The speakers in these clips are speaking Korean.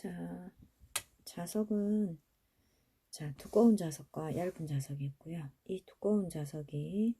자, 자석은 자, 두꺼운 자석과 얇은 자석이 있고요. 이 두꺼운 자석이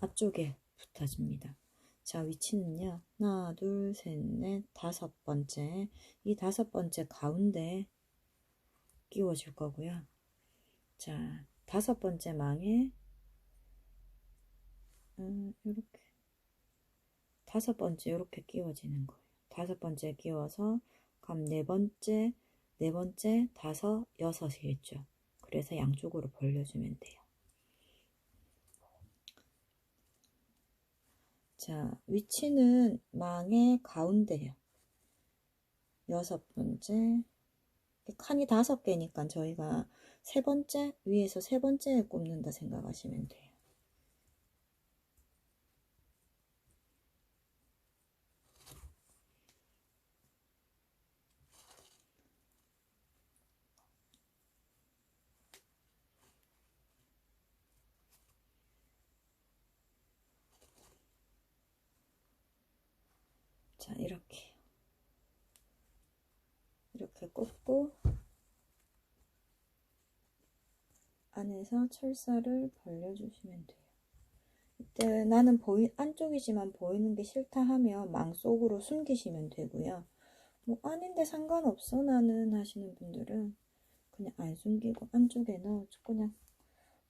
앞쪽에 붙어집니다. 자, 위치는요. 하나, 둘, 셋, 넷, 다섯 번째. 이 다섯 번째 가운데 끼워줄 거고요. 자, 다섯 번째 망에 음, 이렇게 다섯 번째 이렇게 끼워지는 거예요. 다섯 번째 끼워서 그럼 네 번째, 네 번째, 다섯, 여섯이겠죠. 그래서 양쪽으로 벌려주면 돼요. 자, 위치는 망의 가운데요. 여섯 번째, 칸이 다섯 개니까 저희가 세 번째, 위에서 세 번째에 꼽는다 생각하시면 돼요. 자, 이렇게. 이렇게 꽂고, 안에서 철사를 벌려주시면 돼요. 이때 나는 보이, 안쪽이지만 보이는 게 싫다 하면 망 속으로 숨기시면 되고요. 뭐, 아닌데 상관없어, 나는 하시는 분들은 그냥 안 숨기고 안쪽에 넣어 그냥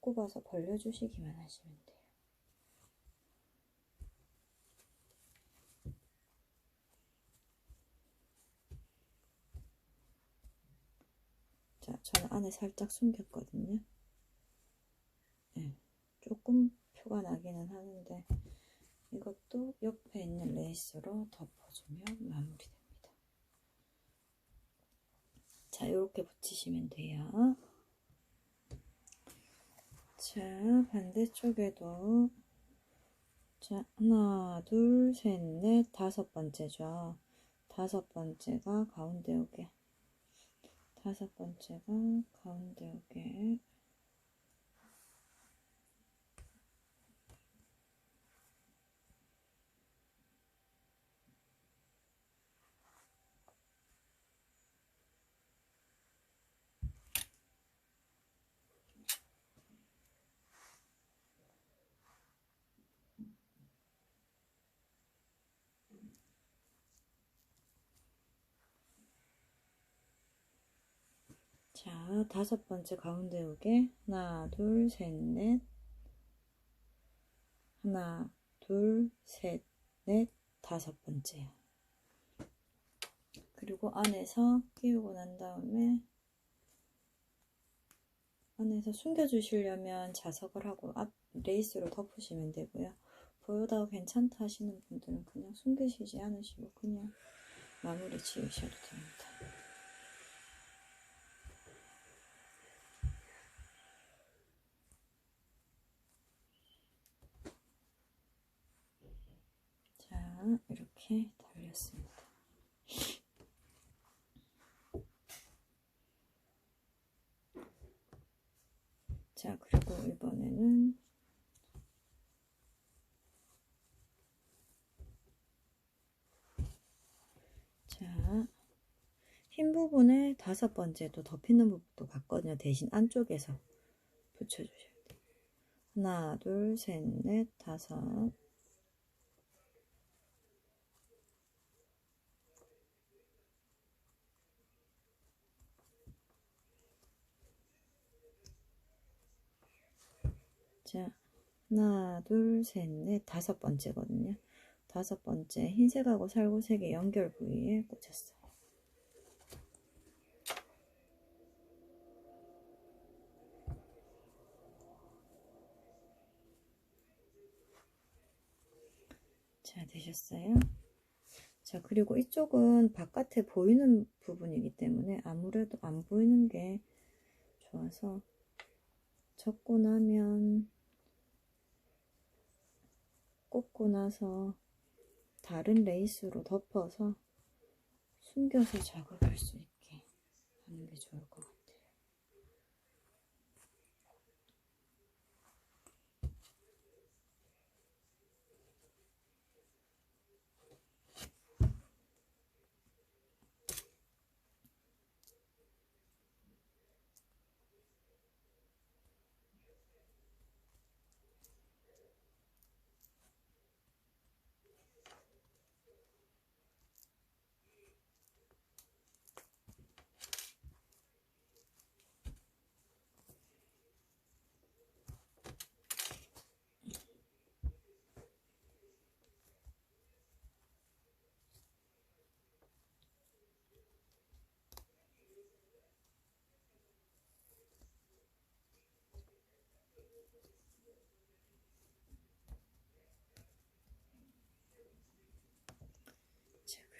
꼽아서 벌려주시기만 하시면 돼요. 자, 저는 안에 살짝 숨겼거든요. 네, 조금 표가 나기는 하는데 이것도 옆에 있는 레이스로 덮어주면 마무리됩니다. 자, 이렇게 붙이시면 돼요. 자, 반대쪽에도 자, 하나, 둘, 셋, 넷, 다섯 번째죠. 다섯 번째가 가운데 오게. 다섯 번째가 가운데 오게. 자, 다섯 번째 가운데 오게. 하나, 둘, 셋, 넷. 하나, 둘, 셋, 넷, 다섯 번째요. 그리고 안에서 끼우고 난 다음에 안에서 숨겨주시려면 자석을 하고 앞 레이스로 덮으시면 되고요. 보여다가 괜찮다 하시는 분들은 그냥 숨기시지 않으시고 그냥 마무리 지으셔도 됩니다. 자, 이렇게 달렸습니다. 자, 그리고 이번에는 자, 흰 부분에 다섯 번째도 덮이는 부분도 같거든요. 대신 안쪽에서 붙여주셔야 돼요. 하나, 둘, 셋, 넷, 다섯. 자, 하나, 둘, 셋, 넷, 다섯 번째거든요. 다섯 번째 흰색하고 살구색의 연결 부위에 꽂혔어요. 자, 되셨어요? 자, 그리고 이쪽은 바깥에 보이는 부분이기 때문에 아무래도 안 보이는 게 좋아서 접고 나면 꽂고 나서 다른 레이스로 덮어서 숨겨서 작업할 수 있게 하는 게 좋을 것 같아요.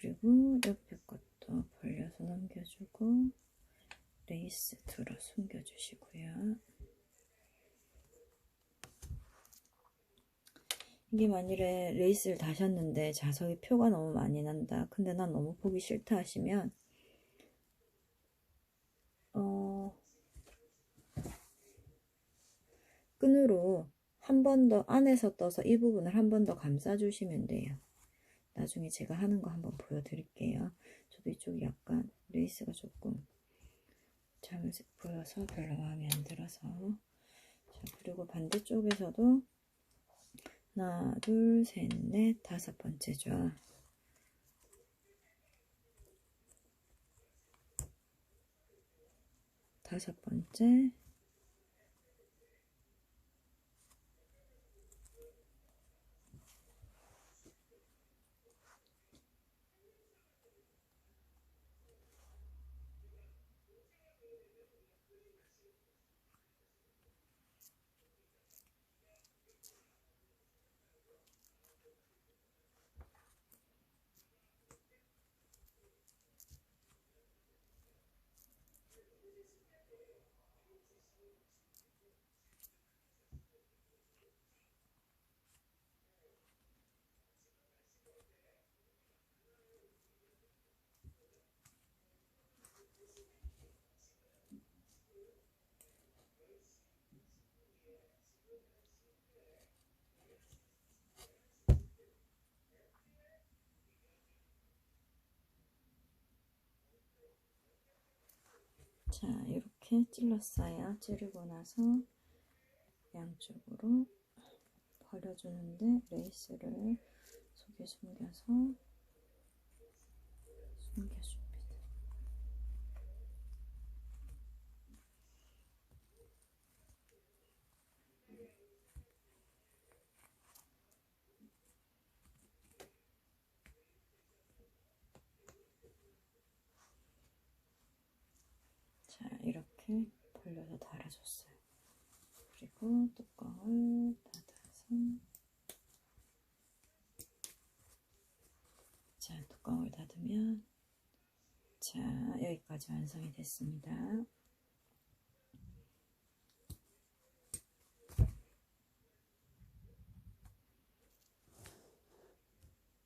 그리고 옆에 것도 벌려서 넘겨주고 레이스 들어 숨겨주시고요. 이게 만일에 레이스를 다셨는데 자석이 표가 너무 많이 난다. 근데 난 너무 보기 싫다 하시면 어, 끈으로 한 번 더 안에서 떠서 이 부분을 한 번 더 감싸주시면 돼요. 나중에 제가 하는 거 한번 보여드릴게요. 저도 이쪽이 약간 레이스가 조금 잘못 보여서 별로 마음에 안 들어서 자 그리고 반대쪽에서도 하나 둘 셋 넷 다섯 번째죠. 다섯 번째 자 이렇게 찔렀어요. 찌르고 나서 양쪽으로 버려주는데 레이스를 속에 숨겨서 숨겨줍니다. 자 이렇게 벌려서 달아줬어요. 그리고 뚜껑을 닫아서 자 뚜껑을 닫으면 자 여기까지 완성이 됐습니다.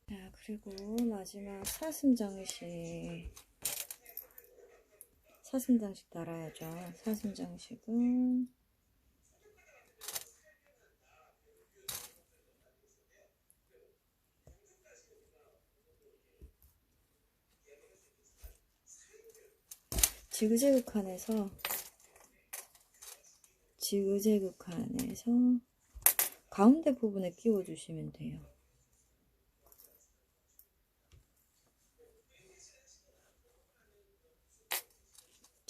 자 그리고 마지막 사슴 장식 사슴 장식 달아야죠. 사슴 장식은 지그재그 칸에서 지그재그 칸에서 가운데 부분에 끼워 주시면 돼요.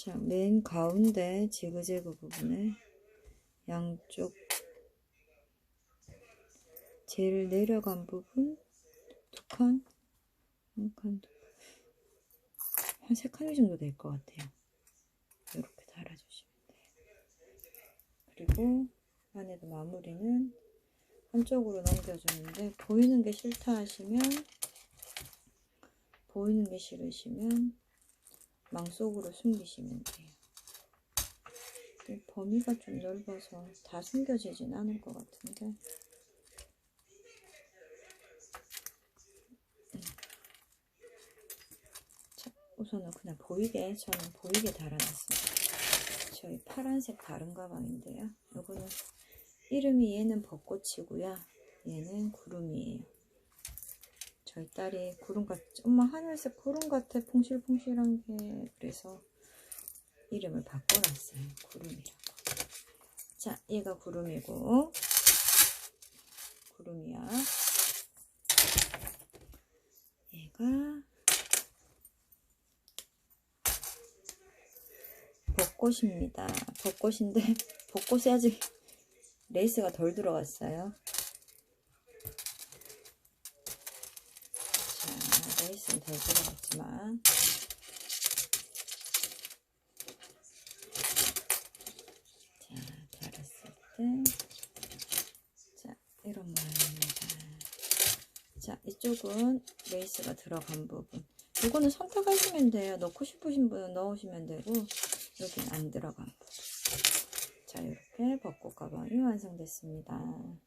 자, 맨 가운데 지그재그 부분에 양쪽 제일 내려간 부분 두 칸, 한 칸, 두 칸, 한 세 칸이 정도 될 것 같아요. 이렇게 달아주시면 돼요. 그리고 안에도 마무리는 한쪽으로 넘겨주는데 보이는 게 싫다 하시면 보이는 게 싫으시면 망 속으로 숨기시면 돼요. 범위가 좀 넓어서 다 숨겨지진 않을 것 같은데 자, 우선은 그냥 보이게 저는 보이게 달아놨습니다. 저희 파란색 다른 가방인데요. 이거는 이름이 얘는 벚꽃이고요. 얘는 구름이에요. 저희 딸이 구름 같, 엄마 하늘색 구름 같아 퐁실퐁실한 게 그래서 이름을 바꿔놨어요. 구름이라고. 자, 얘가 구름이고 구름이야. 얘가 벚꽃입니다. 벚꽃인데 벚꽃이 아직 레이스가 덜 들어갔어요. 자, 레이스는 덜 들어갔지만 자, 때 자, 이런 모양입니다. 자, 이쪽은 레이스가 들어간 부분. 이거는 선택하시면 돼요. 넣고 싶으신 분은 넣으시면 되고, 여긴 안 들어간 부분. 자, 이렇게 벚꽃 가방이 완성됐습니다.